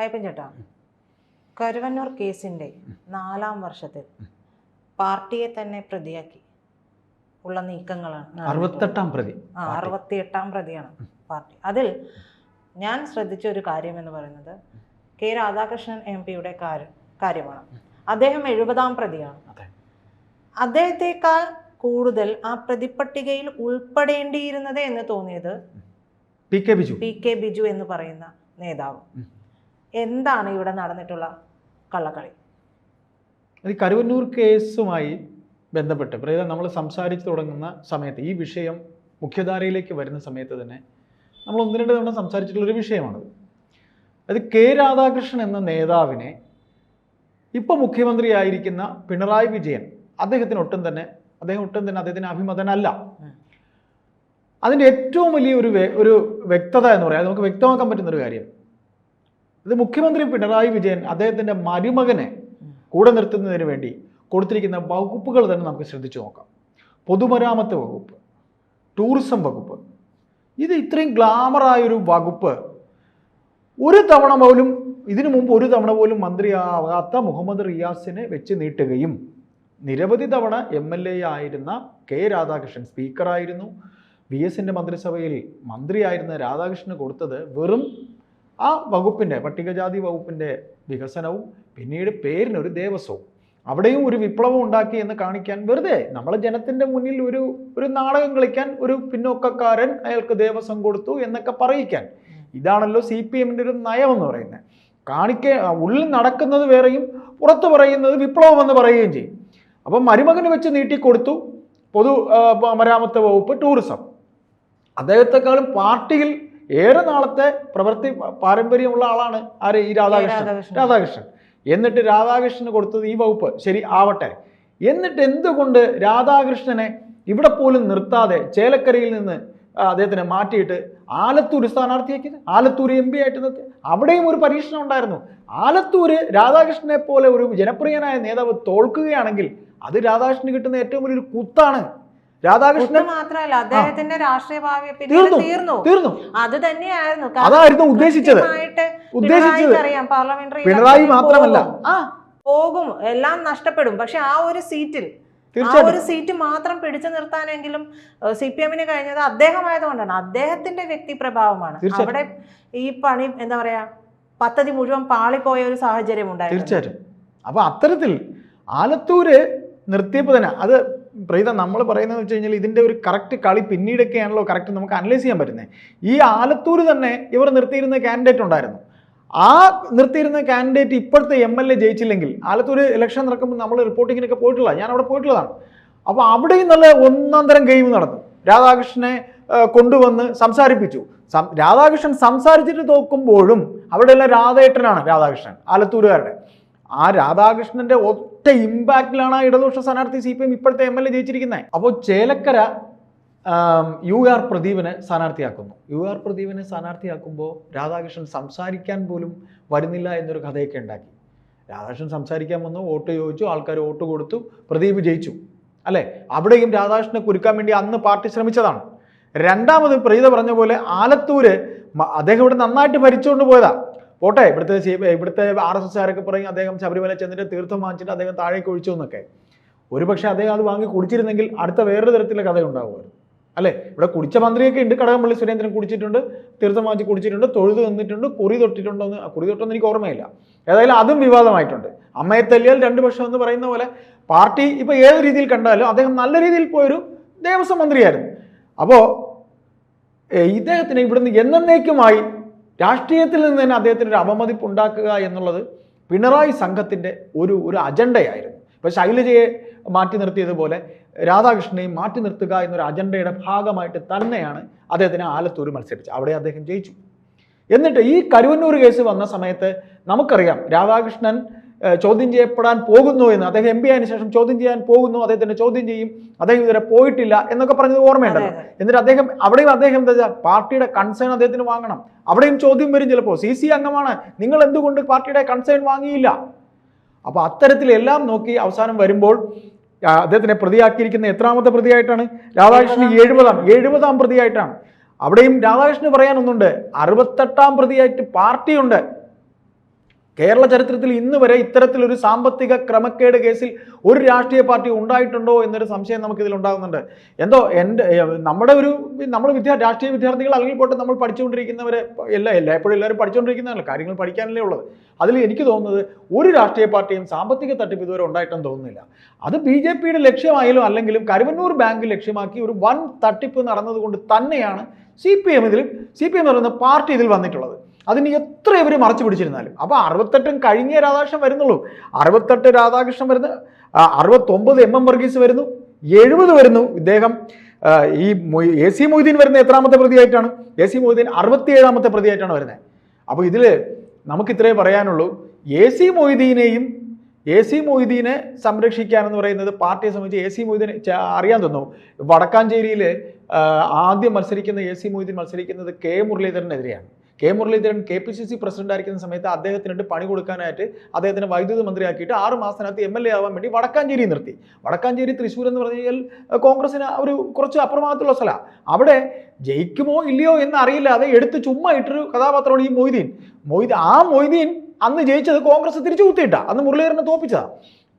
അയ്യപ്പൻ ചേട്ടാ കരുവന്നൂർ കേസിന്റെ നാലാം വർഷത്തിൽ പാർട്ടിയെ തന്നെ പ്രതിയാക്കി. ഉള്ള നീക്കങ്ങളാണ് അറുപത്തെട്ടാം പ്രതി ആ അറുപത്തിയെട്ടാം പ്രതിയാണ് പാർട്ടി. അതിൽ ഞാൻ ശ്രദ്ധിച്ച ഒരു കാര്യം എന്ന് പറയുന്നത് കെ രാധാകൃഷ്ണൻ എം പിയുടെ കാര്യമാണ്. അദ്ദേഹം എഴുപതാം പ്രതിയാണ്. അദ്ദേഹത്തെക്കാൾ കൂടുതൽ ആ പ്രതിപട്ടികയിൽ ഉൾപ്പെടേണ്ടിയിരുന്നത് എന്ന് തോന്നിയത് P K Biju. P K Biju എന്ന് പറയുന്ന നേതാവ്. എന്താണ് ഇവിടെ നടന്നിട്ടുള്ള കള്ളക്കളി? ഈ കരുവന്നൂർ കേസുമായി ബന്ധപ്പെട്ട് പ്രേത നമ്മൾ സംസാരിച്ചു തുടങ്ങുന്ന സമയത്ത് ഈ വിഷയം മുഖ്യധാരയിലേക്ക് വരുന്ന സമയത്ത് തന്നെ നമ്മൾ ഒന്ന് രണ്ട് തവണ സംസാരിച്ചിട്ടുള്ളൊരു വിഷയമാണത്. അത് കെ രാധാകൃഷ്ണൻ എന്ന നേതാവിനെ ഇപ്പോൾ മുഖ്യമന്ത്രിയായിരിക്കുന്ന പിണറായി വിജയൻ അദ്ദേഹത്തിന് ഒട്ടും തന്നെ അദ്ദേഹം ഒട്ടും തന്നെ അദ്ദേഹത്തിന് അഭിമതനല്ല. അതിന്റെ ഏറ്റവും വലിയ ഒരു ഒരു വ്യക്തത എന്ന് പറയാം നമുക്ക് വ്യക്തമാക്കാൻ പറ്റുന്ന ഒരു കാര്യം. ഇത് മുഖ്യമന്ത്രി പിണറായി വിജയൻ അദ്ദേഹത്തിന്റെ മരുമകനെ കൂടെ നിർത്തുന്നതിന് വേണ്ടി കൊടുത്തിരിക്കുന്ന വകുപ്പുകൾ തന്നെ നമുക്ക് ശ്രദ്ധിച്ചു നോക്കാം. പൊതുമരാമത്ത് വകുപ്പ് ടൂറിസം വകുപ്പ്. ഇത് ഇത്രയും ഗ്ലാമറായൊരു വകുപ്പ് ഒരു തവണ പോലും ഇതിനു മുമ്പ് ഒരു തവണ പോലും മന്ത്രിയാകാത്ത മുഹമ്മദ് റിയാസിനെ വെച്ച് നീട്ടുകയും നിരവധി തവണ എം എൽ എ ആയിരുന്ന കെ രാധാകൃഷ്ണൻ സ്പീക്കറായിരുന്നു. വി എസിന്റെ മന്ത്രിസഭയിൽ മന്ത്രിയായിരുന്ന രാധാകൃഷ്ണന് കൊടുത്തത് വെറും ആ വകുപ്പിന്റെ പട്ടികജാതി വകുപ്പിന്റെ വികസനവും പിന്നീട് പേരിനൊരു ദേവസ്വവും. അവിടെയും ഒരു വിപ്ലവം ഉണ്ടാക്കി എന്ന് കാണിക്കാൻ വെറുതെ നമ്മളെ ജനത്തിന്റെ മുന്നിൽ ഒരു ഒരു നാടകം കളിക്കാൻ ഒരു പിന്നോക്കക്കാരൻ അയാൾക്ക് ദേവസ്വം കൊടുത്തു എന്നൊക്കെ പറയിക്കാൻ. ഇതാണല്ലോ സി പി എമ്മിന്റെ ഒരു നയം എന്ന് പറയുന്നത്. കാണിക്ക ഉള്ളിൽ നടക്കുന്നത് വേറെയും പുറത്ത് പറയുന്നത് വിപ്ലവം എന്ന് പറയുകയും ചെയ്യും. അപ്പം മരുമകന് വെച്ച് നീട്ടിക്കൊടുത്തു പൊതു മരാമത്ത് വകുപ്പ് ടൂറിസം. അദ്ദേഹത്തെക്കാളും പാർട്ടിയിൽ ഏറെ നാളത്തെ പ്രവൃത്തി പാരമ്പര്യമുള്ള ആളാണ് ആര്? ഈ രാധാകൃഷ്ണൻ. രാധാകൃഷ്ണൻ. എന്നിട്ട് രാധാകൃഷ്ണന് കൊടുത്തത് ഈ വകുപ്പ്. ശരി ആവട്ടെ. എന്നിട്ട് എന്തുകൊണ്ട് രാധാകൃഷ്ണനെ ഇവിടെ പോലും നിർത്താതെ ചേലക്കരയിൽ നിന്ന് അദ്ദേഹത്തിനെ മാറ്റിയിട്ട് ആലത്തൂർ സ്ഥാനാർത്ഥിയാക്കിയത്? ആലത്തൂർ എം പി ആയിട്ട് നിർത്തി അവിടെയും ഒരു പരീക്ഷണം ഉണ്ടായിരുന്നു. ആലത്തൂര് രാധാകൃഷ്ണനെ പോലെ ഒരു ജനപ്രിയനായ നേതാവ് തോൽക്കുകയാണെങ്കിൽ അത് രാധാകൃഷ്ണന് കിട്ടുന്ന ഏറ്റവും വലിയൊരു കുത്താണ്. രാധാകൃഷ്ണൻ? മാത്രമല്ല അദ്ദേഹത്തിന്റെ രാഷ്ട്രീയ ഭാവി തീർന്നു തീർന്നു. അത് തന്നെയായിരുന്നു. അതായിരുന്നു ഉദ്ദേശിച്ചത്. ഉദ്ദേശിച്ചത്. അറിയാം പാർലമെന്ററി പിണറായി മാത്രമല്ല. പോകും. എല്ലാം നഷ്ടപ്പെടും. പക്ഷെ ആ ഒരു സീറ്റിൽ ആ ഒരു സീറ്റ് മാത്രം പിടിച്ചു നിർത്താനെങ്കിലും സി പി എമ്മിന് കഴിഞ്ഞത് അദ്ദേഹമായതുകൊണ്ടാണ്. അദ്ദേഹത്തിന്റെ വ്യക്തി പ്രഭാവമാണ്. അവിടെ ഈ പണി എന്താ പറയാ പദ്ധതി മുഴുവൻ പാളിപ്പോയ ഒരു സാഹചര്യം ഉണ്ടായിരുന്നു. തീർച്ചയായിട്ടും. അപ്പൊ അത്തരത്തിൽ ആലത്തൂര് നിർത്തിയപ്പോൾ തന്നെ അത് പ്രീത നമ്മൾ പറയുന്നത് വെച്ച് കഴിഞ്ഞാൽ ഇതിന്റെ ഒരു കറക്റ്റ് കളി പിന്നീടൊക്കെയാണല്ലോ കറക്റ്റ് നമുക്ക് അനലൈസ് ചെയ്യാൻ പറ്റുന്നത് ഈ ആലത്തൂർ തന്നെ ഇവർ നിർത്തിയിരുന്ന കാൻഡിഡേറ്റ് ഉണ്ടായിരുന്നു. ആ നിർത്തിയിരുന്ന കാൻഡിഡേറ്റ് ഇപ്പോഴത്തെ എം എൽ എ ജയിച്ചില്ലെങ്കിൽ ആലത്തൂർ ഇലക്ഷൻ നടക്കുമ്പോൾ നമ്മൾ റിപ്പോർട്ടിങ്ങിനൊക്കെ പോയിട്ടുള്ള ഞാൻ അവിടെ പോയിട്ടുള്ളതാണ്. അപ്പോൾ അവിടെയും നല്ല ഒന്നാം തരം ഗെയിം നടന്നു. രാധാകൃഷ്ണനെ കൊണ്ടുവന്ന് സംസാരിപ്പിച്ചു. രാധാകൃഷ്ണൻ സംസാരിച്ചിട്ട് നോക്കുമ്പോഴും അവിടെയുള്ള രാധേട്ടനാണ് രാധാകൃഷ്ണൻ ആലത്തൂരുകാരുടെ. ആ രാധാകൃഷ്ണന്റെ ഒറ്റ ഇമ്പാക്റ്റിലാണ് ആ ഇടതുപക്ഷ സ്ഥാനാർത്ഥി സി പി എം ഇപ്പോഴത്തെ എം എൽ എ ജയിച്ചിരിക്കുന്നത് അപ്പോൾ ചേലക്കര യു ആർ പ്രദീപിനെ സ്ഥാനാർത്ഥിയാക്കുന്നു. യു ആർ പ്രദീപിനെ സ്ഥാനാർത്ഥിയാക്കുമ്പോൾ രാധാകൃഷ്ണൻ സംസാരിക്കാൻ പോലും വരുന്നില്ല എന്നൊരു കഥയൊക്കെ ഉണ്ടാക്കി. രാധാകൃഷ്ണൻ സംസാരിക്കാൻ വന്നു വോട്ട് ചോദിച്ചു ആൾക്കാർ വോട്ട് കൊടുത്തു പ്രദീപ് ജയിച്ചു. അല്ലേ? അവിടെയും രാധാകൃഷ്ണനെ കുരുക്കാൻ വേണ്ടി അന്ന് പാർട്ടി ശ്രമിച്ചതാണ്. രണ്ടാമത് പ്രീത പറഞ്ഞ പോലെ ആലത്തൂര് അദ്ദേഹം ഇവിടെ നന്നായിട്ട് ഭരിച്ചുകൊണ്ട് പോയതാ. പോട്ടെ ഇവിടുത്തെ ഇവിടുത്തെ ആർ എസ് എസ്കാരൊക്കെ പറയും അദ്ദേഹം ശബരിമല ചെന്നിട്ട് തീർത്ഥം വാങ്ങിച്ചിട്ട് അദ്ദേഹം താഴേക്ക് ഒഴിച്ചു എന്നൊക്കെ. ഒരുപക്ഷെ അദ്ദേഹം അത് വാങ്ങി കുടിച്ചിരുന്നെങ്കിൽ അടുത്ത വേറൊരു തരത്തിലെ കഥ ഉണ്ടാവുമായിരുന്നു. അല്ലേ? ഇവിടെ കുടിച്ച മന്ത്രിയൊക്കെ ഉണ്ട് കടകംപള്ളി സുരേന്ദ്രൻ കുടിച്ചിട്ടുണ്ട് തീർത്ഥം വാങ്ങിച്ച് കുടിച്ചിട്ടുണ്ട് തൊഴുത് നിന്നിട്ടുണ്ട് കുറി തൊട്ടിട്ടുണ്ടോ എന്ന് കുറി തൊട്ടൊന്നും എനിക്ക് ഓർമ്മയില്ല. ഏതായാലും അതും വിവാദമായിട്ടുണ്ട്. അമ്മയെ തല്ലിയാൽ രണ്ട് പക്ഷം എന്ന് പറയുന്ന പോലെ പാർട്ടി ഇപ്പോൾ ഏത് രീതിയിൽ കണ്ടാലും അദ്ദേഹം നല്ല രീതിയിൽ പോയൊരു ദേവസ്വം മന്ത്രിയായിരുന്നു. അപ്പോൾ ഇദ്ദേഹത്തിന് ഇവിടുന്ന് എന്നേക്കുമായി രാഷ്ട്രീയത്തിൽ നിന്ന് തന്നെ അദ്ദേഹത്തിന് ഒരു അപമതിപ്പ് ഉണ്ടാക്കുക എന്നുള്ളത് പിണറായി സംഘത്തിന്റെ ഒരു ഒരു അജണ്ടയായിരുന്നു. ഇപ്പോൾ ശൈലജയെ മാറ്റി നിർത്തിയതുപോലെ രാധാകൃഷ്ണനെയും മാറ്റി നിർത്തുക എന്നൊരു അജണ്ടയുടെ ഭാഗമായിട്ട് തന്നെയാണ് അദ്ദേഹത്തിന് ആലത്തൂർ മത്സരിച്ചത് അവിടെ അദ്ദേഹം ജയിച്ചു. എന്നിട്ട് ഈ കരുവന്നൂർ കേസ് വന്ന സമയത്ത് നമുക്കറിയാം രാധാകൃഷ്ണൻ ചോദ്യം ചെയ്യപ്പെടാൻ പോകുന്നു എന്ന്. അദ്ദേഹം എം പി ആയതിനു ശേഷം ചോദ്യം ചെയ്യാൻ പോകുന്നു. അദ്ദേഹത്തിനെ ചോദ്യം ചെയ്യും. അദ്ദേഹം ഇതുവരെ പോയിട്ടില്ല എന്നൊക്കെ പറഞ്ഞത് ഓർമ്മയുണ്ടല്ലോ. എന്നിട്ട് അദ്ദേഹം അവിടെയും അദ്ദേഹം എന്താ വെച്ചാൽ പാർട്ടിയുടെ കൺസേൺ അദ്ദേഹത്തിന് വാങ്ങണം. അവിടെയും ചോദ്യം വരും ചിലപ്പോൾ സി സി അംഗമാണ്. നിങ്ങൾ എന്തുകൊണ്ട് പാർട്ടിയുടെ കൺസേൺ വാങ്ങിയില്ല? അപ്പോൾ അത്തരത്തിലെല്ലാം നോക്കി അവസാനം വരുമ്പോൾ അദ്ദേഹത്തിനെ പ്രതിയാക്കിയിരിക്കുന്ന എത്രാമത്തെ പ്രതിയായിട്ടാണ്? രാധാകൃഷ്ണൻ എഴുപതാം എഴുപതാം പ്രതിയായിട്ടാണ്. അവിടെയും രാധാകൃഷ്ണന് പറയാനൊന്നുണ്ട്. അറുപത്തെട്ടാം പ്രതിയായിട്ട് പാർട്ടിയുണ്ട്. കേരള ചരിത്രത്തിൽ ഇന്ന് വരെ ഇത്തരത്തിലൊരു സാമ്പത്തിക ക്രമക്കേട് കേസിൽ ഒരു രാഷ്ട്രീയ പാർട്ടി ഉണ്ടായിട്ടുണ്ടോ എന്നൊരു സംശയം നമുക്ക് ഇതിൽ ഉണ്ടാകുന്നുണ്ട്. എന്തോ എന്റെ നമ്മുടെ ഒരു നമ്മൾ വിദ്യാ രാഷ്ട്രീയ വിദ്യാർത്ഥികൾ അല്ലെങ്കിൽ പോട്ടെ നമ്മൾ പഠിച്ചുകൊണ്ടിരിക്കുന്നവരെ എല്ലാ എല്ലാ എപ്പോഴും എല്ലാവരും പഠിച്ചുകൊണ്ടിരിക്കുന്നതല്ല കാര്യങ്ങൾ പഠിക്കാനല്ലേ ഉള്ളത്. അതിൽ എനിക്ക് തോന്നുന്നത് ഒരു രാഷ്ട്രീയ പാർട്ടിയും സാമ്പത്തിക തട്ടിപ്പ് ഇതുവരെ ഉണ്ടായിട്ടെന്ന് തോന്നുന്നില്ല. അത് ബി ജെ പിയുടെ ലക്ഷ്യമായാലും അല്ലെങ്കിലും കരുവന്നൂർ ബാങ്ക് ലക്ഷ്യമാക്കി ഒരു വൻ തട്ടിപ്പ് നടന്നതുകൊണ്ട് തന്നെയാണ് സി പി എം ഇതിൽ സി പി എം എന്ന് പറയുന്ന പാർട്ടി ഇതിൽ വന്നിട്ടുള്ളത്. അതിന് എത്ര ഇവർ മറച്ചു പിടിച്ചിരുന്നാലും. അപ്പോൾ അറുപത്തെട്ടും കഴിഞ്ഞ രാധാകൃഷ്ണൻ വരുന്നുള്ളൂ. അറുപത്തെട്ട് രാധാകൃഷ്ണൻ വരുന്ന. അറുപത്തൊമ്പത് എം എം വർഗീസ് വരുന്നു. എഴുപത് വരുന്നു. ഇദ്ദേഹം ഈ എ സി മൊയ്തീൻ വരുന്ന എത്രാമത്തെ പ്രതിയായിട്ടാണ്? എ സി മൊയ്തീൻ അറുപത്തിയേഴാമത്തെ പ്രതിയായിട്ടാണ് വരുന്നത് അപ്പോൾ ഇതിൽ നമുക്ക് ഇത്രേ പറയാനുള്ളൂ. എ സി മൊയ്തീനെയും എ സി മൊയ്തീനെ സംരക്ഷിക്കാനെന്ന് പറയുന്നത് പാർട്ടിയെ സംബന്ധിച്ച് എ സി മൊയ്തീനെ അറിയാൻ തോന്നുന്നു വടക്കാഞ്ചേരിയിൽ ആദ്യം മത്സരിക്കുന്ന എ സി മൊയ്തീൻ മത്സരിക്കുന്നത് K മുരളീധരനെതിരെയാണ്. K Muraleedharan K P C C president ആയിരിക്കുന്ന സമയത്ത് അദ്ദേഹത്തിനുണ്ട് പണി കൊടുക്കാനായിട്ട് അദ്ദേഹത്തിന് വൈദ്യുതി മന്ത്രിയാക്കിയിട്ട് ആറ് മാസത്തിനകത്ത് എം എൽ എ ആവാൻ വേണ്ടി വടക്കാഞ്ചേരി നിർത്തി. വടക്കാഞ്ചേരി തൃശ്ശൂർ എന്ന് പറഞ്ഞു കഴിഞ്ഞാൽ കോൺഗ്രസിന് ഒരു കുറച്ച് അപ്രമാദത്തുള്ള സ്ഥലമാണ് അവിടെ ജയിക്കുമോ ഇല്ലയോ എന്ന് അറിയില്ലാതെ എടുത്ത് ചുമ്മാ ഇട്ടൊരു കഥാപാത്രമാണ് ഈ മൊയ്തീൻ. മൊയ്തീൻ ആ മൊയ്തീൻ അന്ന് ജയിച്ചത് കോൺഗ്രസ് തിരിച്ചു കുത്തിയിട്ടാ അന്ന് മുരളീധരനെ തോപ്പിച്ചതാ.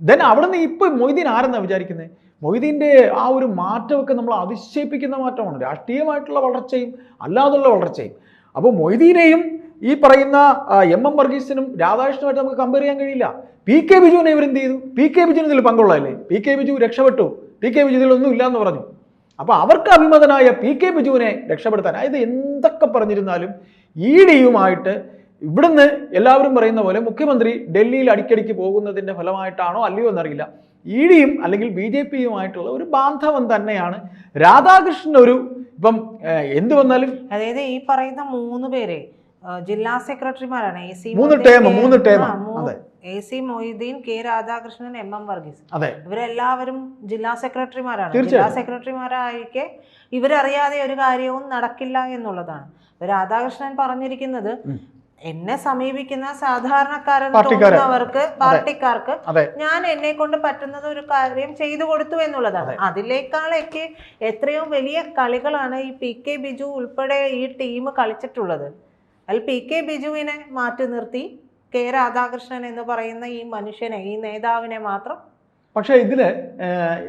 ദെൻ അവിടെ നിന്ന് ഇപ്പം മൊയ്തീൻ ആരെന്നാ വിചാരിക്കുന്നത് മൊയ്തീന്റെ ആ ഒരു മാറ്റമൊക്കെ നമ്മൾ അതിശയിപ്പിക്കുന്ന മാറ്റമാണ്. രാഷ്ട്രീയമായിട്ടുള്ള വളർച്ചയും അല്ലാതുള്ള വളർച്ചയും. അപ്പോൾ മൊയ്തീനെയും ഈ പറയുന്ന എം എം വർഗീസിനും രാധാകൃഷ്ണനുമായിട്ട് നമുക്ക് കമ്പയർ ചെയ്യാൻ കഴിയില്ല. പി കെ ബിജുവിനെ ഇവരെന്ത് ചെയ്തു? പി കെ ബിജുവിന് ഇതിൽ പങ്കുള്ളതല്ലേ? പി കെ ബിജു രക്ഷപ്പെട്ടു. പി കെ ബിജു ഇതിലൊന്നും ഇല്ലാന്ന് പറഞ്ഞു. അപ്പോൾ അവർക്ക് അഭിമതനായ പി കെ ബിജുവിനെ രക്ഷപ്പെടുത്താൻ അതായത് എന്തൊക്കെ പറഞ്ഞിരുന്നാലും ഇ ഡിയുമായിട്ട് ഇവിടുന്ന് എല്ലാവരും പറയുന്ന പോലെ മുഖ്യമന്ത്രി ഡൽഹിയിൽ അടിക്കടിക്ക് പോകുന്നതിന്റെ ഫലമായിട്ടാണോ അല്ലയോ എന്നറിയില്ല. ഇ ഡിയും അല്ലെങ്കിൽ ബി ജെ പിയുമായിട്ടുള്ള ഒരു ബാന്ധവം തന്നെയാണ് രാധാകൃഷ്ണൻ ഒരു ഇപ്പം എന്ത് വന്നാലും? അതായത് ഈ പറയുന്ന മൂന്ന് പേരെ ജില്ലാ സെക്രട്ടറിമാരാണ് എ സി മൂന്ന് ടേം മൂന്ന് term A C Moideen K Radhakrishnan M M Varghese. അതെ. ഇവരെല്ലാവരും ജില്ലാ സെക്രട്ടറിമാരാണ്. ജില്ലാ. സെക്രട്ടറിമാരായിരിക്കെ ഇവരറിയാതെ ഒരു കാര്യവും നടക്കില്ല എന്നുള്ളതാണ്. രാധാകൃഷ്ണൻ പറഞ്ഞിരിക്കുന്നത്. എന്നെ സമീപിക്കുന്ന സാധാരണക്കാരൻ. തോന്നുന്നവർക്ക് പാർട്ടിക്കാർക്ക് ഞാൻ എന്നെ കൊണ്ട് പറ്റുന്നത് ഒരു കാര്യം ചെയ്തു കൊടുത്തു എന്നുള്ളതാണ്. അതിലേക്കാളൊക്കെ എത്രയോ വലിയ കളികളാണ് ഈ പി കെ ബിജു ഉൾപ്പെടെ ഈ ടീം കളിച്ചിട്ടുള്ളത്. അതിൽ പി കെ ബിജുവിനെ മാറ്റി നിർത്തി കെ രാധാകൃഷ്ണൻ എന്ന് പറയുന്ന ഈ മനുഷ്യനെ ഈ നേതാവിനെ മാത്രം പക്ഷേ ഇതിൽ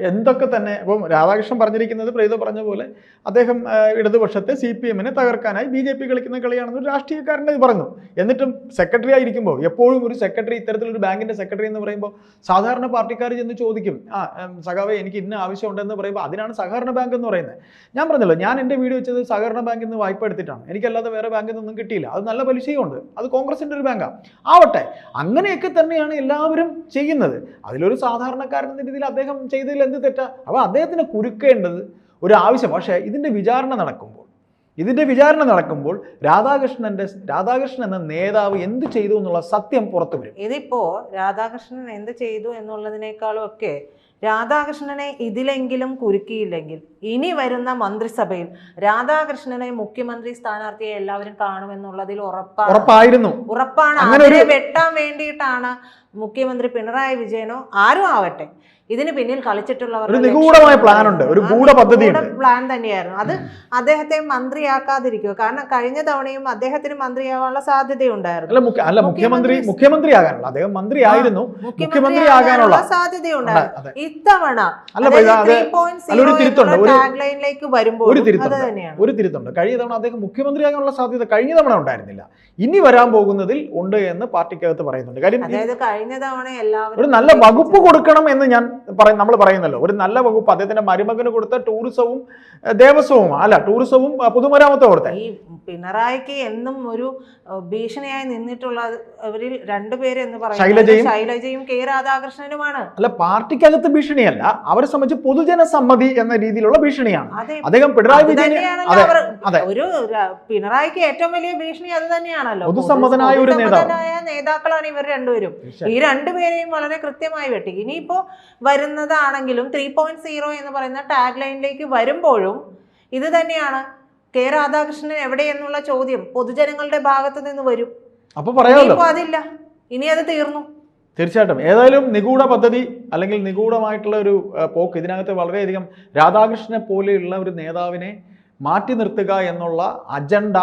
എന്തൊക്കെ തന്നെ ഇപ്പം രാധാകൃഷ്ണൻ പറഞ്ഞിരിക്കുന്നത് പ്രീത പറഞ്ഞ പോലെ അദ്ദേഹം ഇടതുപക്ഷത്തെ സി പി എമ്മിനെ തകർക്കാനായി ബി ജെ പി കളിക്കുന്ന കളിയാണെന്ന് ഒരു രാഷ്ട്രീയക്കാരന്റെ ഇത് പറഞ്ഞു. എന്നിട്ടും സെക്രട്ടറി ആയിരിക്കുമ്പോൾ എപ്പോഴും ഒരു സെക്രട്ടറി ഇത്തരത്തിലൊരു ബാങ്കിന്റെ സെക്രട്ടറി എന്ന് പറയുമ്പോൾ സാധാരണ പാർട്ടിക്കാർ ചെന്ന് ചോദിക്കും ആ സഖാവേ എനിക്ക് ഇന്ന ആവശ്യമുണ്ടെന്ന് പറയുമ്പോൾ അതിനാണ് സഹകരണ ബാങ്ക് എന്ന് പറയുന്നത്. ഞാൻ പറഞ്ഞല്ലോ ഞാൻ എന്റെ വീട് വെച്ചത് സഹകരണ ബാങ്കിൽ നിന്ന് വായ്പ എടുത്തിട്ടാണ്. എനിക്കല്ലാതെ വേറെ ബാങ്കിൽ നിന്നൊന്നും കിട്ടിയില്ല. അത് നല്ല പലിശയുണ്ട്. അത് കോൺഗ്രസിന്റെ ഒരു ബാങ്കാണ് ആവട്ടെ അങ്ങനെയൊക്കെ തന്നെയാണ് എല്ലാവരും ചെയ്യുന്നത്. അതിലൊരു സാധാരണക്കാരൻ എന്ന രീതിയിൽ അദ്ദേഹം ചെയ്തതിൽ എന്ത് തെറ്റാ? അപ്പോൾ അദ്ദേഹത്തിന് കുരുക്കേണ്ടത് ഒരു ആവശ്യം. പക്ഷേ ഇതിന്റെ വിചാരണ നടക്കുമ്പോൾ ഇതിന്റെ വിചാരണ നടക്കുമ്പോൾ രാധാകൃഷ്ണന്റെ രാധാകൃഷ്ണൻ എന്ന നേതാവ് എന്ത് ചെയ്തു എന്നുള്ള സത്യം പുറത്തു വരും. ഇതിപ്പോ രാധാകൃഷ്ണൻ എന്ത് ചെയ്തു എന്നുള്ളതിനേക്കാളും ഒക്കെ രാധാകൃഷ്ണനെ ഇതിലെങ്കിലും കുരുക്കിയില്ലെങ്കിൽ ഇനി വരുന്ന മന്ത്രിസഭയിൽ രാധാകൃഷ്ണനെ മുഖ്യമന്ത്രി സ്ഥാനാർത്ഥിയെ എല്ലാവരും കാണുമെന്നുള്ളതിൽ ഉറപ്പാണ് ഉറപ്പായിരുന്നു. ഉറപ്പാണ്. അങ്ങനെ വെട്ടാൻ വേണ്ടിയിട്ടാണ് മുഖ്യമന്ത്രി പിണറായി വിജയനോ ആരും ആവട്ടെ. ഇതിന് പിന്നിൽ കളിച്ചിട്ടുള്ളവർ നിഗൂഢമായ പ്ലാൻ ഉണ്ട്, ഒരു ഗൂഢ പദ്ധതി പ്ലാൻ തന്നെയായിരുന്നു. അത് അദ്ദേഹത്തെ മന്ത്രിയാക്കാതിരിക്കുക. കാരണം കഴിഞ്ഞ തവണയും അദ്ദേഹത്തിന് മന്ത്രിയാവാനുള്ള സാധ്യതയുണ്ടായിരുന്നു. അല്ല മുഖ്യമന്ത്രി മുഖ്യമന്ത്രി- മുഖ്യമന്ത്രി ആകാനുള്ള അദ്ദേഹം മന്ത്രി ആയിരുന്നു മുഖ്യമന്ത്രി ആകാനുള്ള സാധ്യതയുണ്ടായിരുന്നു. ഇത്തവണ ഒരു തിരുത്തുണ്ട്. വരുമ്പോൾ ഒരു അത് തിരുത്തുണ്ട് തന്നെയാണ്. ഒരു തിരുത്തുണ്ട്. കഴിഞ്ഞ തവണ അദ്ദേഹം മുഖ്യമന്ത്രിയാകാനുള്ള സാധ്യത കഴിഞ്ഞ തവണ ഉണ്ടായിരുന്നില്ല. ഇനി വരാൻ പോകുന്നതിൽ ഉണ്ട് എന്ന് പാർട്ടിക്കകത്ത് പറയുന്നുണ്ട്. കാര്യം കഴിഞ്ഞ തവണ എല്ലാവരും ഒരു നല്ല വകുപ്പ് കൊടുക്കണം എന്ന് ഞാൻ പറയും നമ്മൾ പറയുന്നല്ലോ. ഒരു നല്ല വകുപ്പ് അദ്ദേഹത്തിന്റെ മരുമകന് കൊടുത്ത ടൂറിസവും ദേവസ്വവും അല്ല ടൂറിസവും പൊതുമരാമത്തും കൊടുത്തേ. ഈ പിണറായിക്ക് എന്നും ഒരു ഭീഷണിയായി നിന്നിട്ടുള്ള അവരിൽ രണ്ടുപേര് എന്ന് പറയുന്നത് ശൈലജയും- ശൈലജയും കെ രാധാകൃഷ്ണനുമാണ്. അല്ല പാർട്ടിക്കകത്ത് ഭീഷണിയല്ല. അവരെ സംബന്ധിച്ച് പൊതുജന സമ്മതി എന്ന രീതിയിലുള്ള ഭീഷണിയാണ്. അദ്ദേഹം പിണറായി വിജയൻ ഒരു പിണറായിക്ക് ഏറ്റവും വലിയ ഭീഷണി അത് തന്നെയാണല്ലോ. പൊതുസമ്മതനായ ഒരു. നേതാക്കളാണ് ഇവർ രണ്ടുപേരും. ഈ രണ്ടുപേരെയും വളരെ കൃത്യമായി വെട്ടി. ഇനിയിപ്പോ വരുന്നതാണെങ്കിലും ത്രീ പോയിന്റ് സീറോ എന്ന് പറയുന്ന ടാഗ് ലൈനിലേക്ക് വരുമ്പോഴും ഇത് തന്നെയാണ്. കെ രാധാകൃഷ്ണൻ എവിടെയെന്നുള്ള ചോദ്യം പൊതുജനങ്ങളുടെ ഭാഗത്ത് നിന്ന് വരും. അപ്പൊ പറയാമല്ലോ. അതില്ല. ഇനി അത് തീർന്നു. തീർച്ചയായിട്ടും. ഏതായാലും നിഗൂഢ പദ്ധതി അല്ലെങ്കിൽ നിഗൂഢമായിട്ടുള്ള ഒരു പോക്ക് ഇതിനകത്ത് വളരെയധികം രാധാകൃഷ്ണനെ പോലെയുള്ള ഒരു നേതാവിനെ മാറ്റി നിർത്തുക എന്നുള്ള അജണ്ട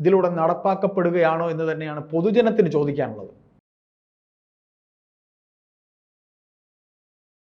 ഇതിലൂടെ നടപ്പാക്കപ്പെടുകയാണോ എന്ന് തന്നെയാണ് പൊതുജനത്തിന് ചോദിക്കാനുള്ളത്.